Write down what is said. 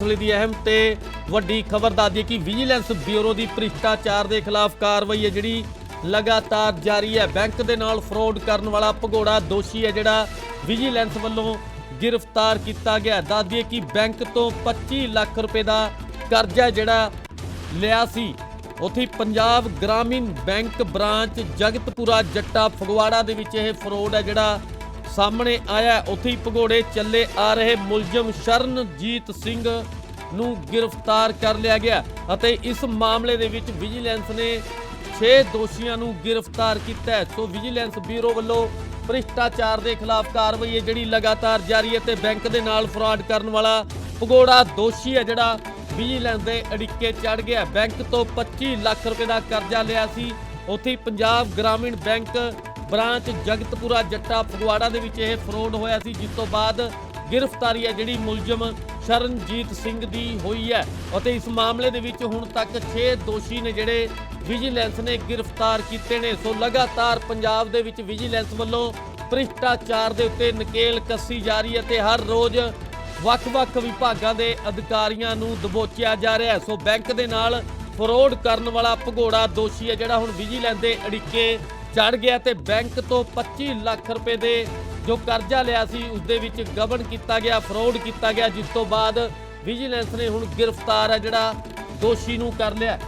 ਵੇਲੇ ਦੀ ਅਹਿਮ ਤੇ ਵੱਡੀ ਖਬਰ ਦੱਸ ਦਈਏ ਕਿ ਵਿਜੀਲੈਂਸ ਬਿਊਰੋ ਦੀ ਭ੍ਰਿਸ਼ਟਾਚਾਰ ਦੇ ਖਿਲਾਫ ਕਾਰਵਾਈ ਹੈ ਜਿਹੜੀ ਲਗਾਤਾਰ ਜਾਰੀ ਹੈ। ਬੈਂਕ ਦੇ ਨਾਲ ਫਰਾਡ ਕਰਨ ਵਾਲਾ ਭਗੌੜਾ ਦੋਸ਼ੀ ਹੈ ਜਿਹੜਾ ਵਿਜੀਲੈਂਸ ਵੱਲੋਂ ਗ੍ਰਿਫਤਾਰ ਕੀਤਾ ਗਿਆ ਦੱਸ ਦਈਏ ਕਿ ਬੈਂਕ ਤੋਂ 25 ਲੱਖ ਰੁਪਏ ਦਾ ਕਰਜ਼ਾ ਜਿਹੜਾ ਲਿਆ ਸੀ, ਉੱਥੇ ਪੰਜਾਬ ਗ੍ਰਾਮੀਣ ਬੈਂਕ ਬ੍ਰਾਂਚ ਜਗਤਪੁਰਾ ਜੱਟਾ ਫਗਵਾੜਾ ਦੇ ਵਿੱਚ ਇਹ ਫਰੋਡ ਹੈ ਜਿਹੜਾ ਸਾਹਮਣੇ ਆਇਆ ਉੱਥੇ ਹੀ ਭਗੌੜੇ ਚੱਲੇ ਆ ਰਹੇ ਮੁਲਜ਼ਮ ਸ਼ਰਨਜੀਤ ਸਿੰਘ ਨੂੰ ਗ੍ਰਿਫਤਾਰ ਕਰ ਲਿਆ ਗਿਆ ਅਤੇ ਇਸ ਮਾਮਲੇ ਦੇ ਵਿੱਚ ਵਿਜੀਲੈਂਸ ਨੇ 6 ਦੋਸ਼ੀਆਂ ਨੂੰ ਗ੍ਰਿਫਤਾਰ ਕੀਤਾ ਹੈ। ਸੋ ਵਿਜੀਲੈਂਸ ਬਿਊਰੋ ਵੱਲੋਂ ਭ੍ਰਿਸ਼ਟਾਚਾਰ ਦੇ ਖਿਲਾਫ ਕਾਰਵਾਈ ਹੈ, ਜਿਹੜੀ ਲਗਾਤਾਰ ਜਾਰੀ ਹੈ ਤੇ ਬੈਂਕ ਦੇ ਨਾਲ ਫਰਾਡ ਕਰਨ ਵਾਲਾ ਭਗੌੜਾ ਦੋਸ਼ੀ ਹੈ, ਜਿਹੜਾ ਵਿਜੀਲੈਂਸ ਦੇ ਅੜਿੱਕੇ ਚੜ ਗਿਆ ਬੈਂਕ ਤੋਂ 25 ਲੱਖ ਰੁਪਏ ਦਾ ਕਰਜ਼ਾ ਲਿਆ ਸੀ। ਉੱਥੇ ਪੰਜਾਬ ਗ੍ਰਾਮੀਣ ਬੈਂਕ ਬ੍ਰਾਂਚ ਜਗਤਪੁਰਾ ਜੱਟਾ ਫਗਵਾੜਾ ਦੇ ਵਿੱਚ ਇਹ ਫਰੋਡ ਹੋਇਆ ਸੀ, ਜਿਸ ਤੋਂ ਬਾਅਦ ਗ੍ਰਿਫਤਾਰੀ ਹੈ ਜਿਹੜੀ ਮੁਲਜ਼ਮ ਸ਼ਰਨਜੀਤ ਸਿੰਘ ਦੀ ਹੋਈ ਹੈ। ਅਤੇ ਇਸ ਮਾਮਲੇ ਦੇ ਵਿੱਚ ਹੁਣ ਤੱਕ 6 ਦੋਸ਼ੀ ਨੇ ਜਿਹੜੇ ਵਿਜੀਲੈਂਸ ਨੇ ਗ੍ਰਿਫਤਾਰ ਕੀਤੇ ਨੇ। ਸੋ ਲਗਾਤਾਰ ਪੰਜਾਬ ਦੇ ਵਿੱਚ ਵਿਜੀਲੈਂਸ ਵੱਲੋਂ ਭ੍ਰਿਸ਼ਟਾਚਾਰ ਦੇ ਉੱਤੇ ਨਕੇਲ ਕੱਸੀ ਜਾ ਰਹੀ ਹੈ ਤੇ ਹਰ ਰੋਜ਼ ਵੱਖ-ਵੱਖ ਵਿਭਾਗਾਂ ਦੇ ਅਧਿਕਾਰੀਆਂ ਨੂੰ ਦਬੋਚਿਆ ਜਾ ਰਿਹਾ ਹੈ। ਸੋ ਬੈਂਕ ਦੇ ਨਾਲ ਫਰੋਡ ਕਰਨ ਵਾਲਾ ਭਗੌੜਾ ਦੋਸ਼ੀ ਹੈ, ਜਿਹੜਾ ਹੁਣ ਵਿਜੀਲੈਂਸ ਦੇ ਅੜਿੱਕੇ ਚੜ ਗਿਆ ਤੇ ਬੈਂਕ ਤੋਂ 25 ਲੱਖ ਰੁਪਏ ਦੇ ਜੋ ਕਰਜ਼ਾ ਲਿਆ ਸੀ ਉਸ ਦੇ ਵਿੱਚ ਗਬਨ ਕੀਤਾ ਗਿਆ, ਫਰੋਡ ਕੀਤਾ ਗਿਆ, ਜਿਸ ਤੋਂ ਬਾਅਦ ਵਿਜੀਲੈਂਸ ਨੇ ਹੁਣ ਗ੍ਰਿਫਤਾਰ ਹੈ ਜਿਹੜਾ ਦੋਸ਼ੀ ਨੂੰ ਕਰ ਲਿਆ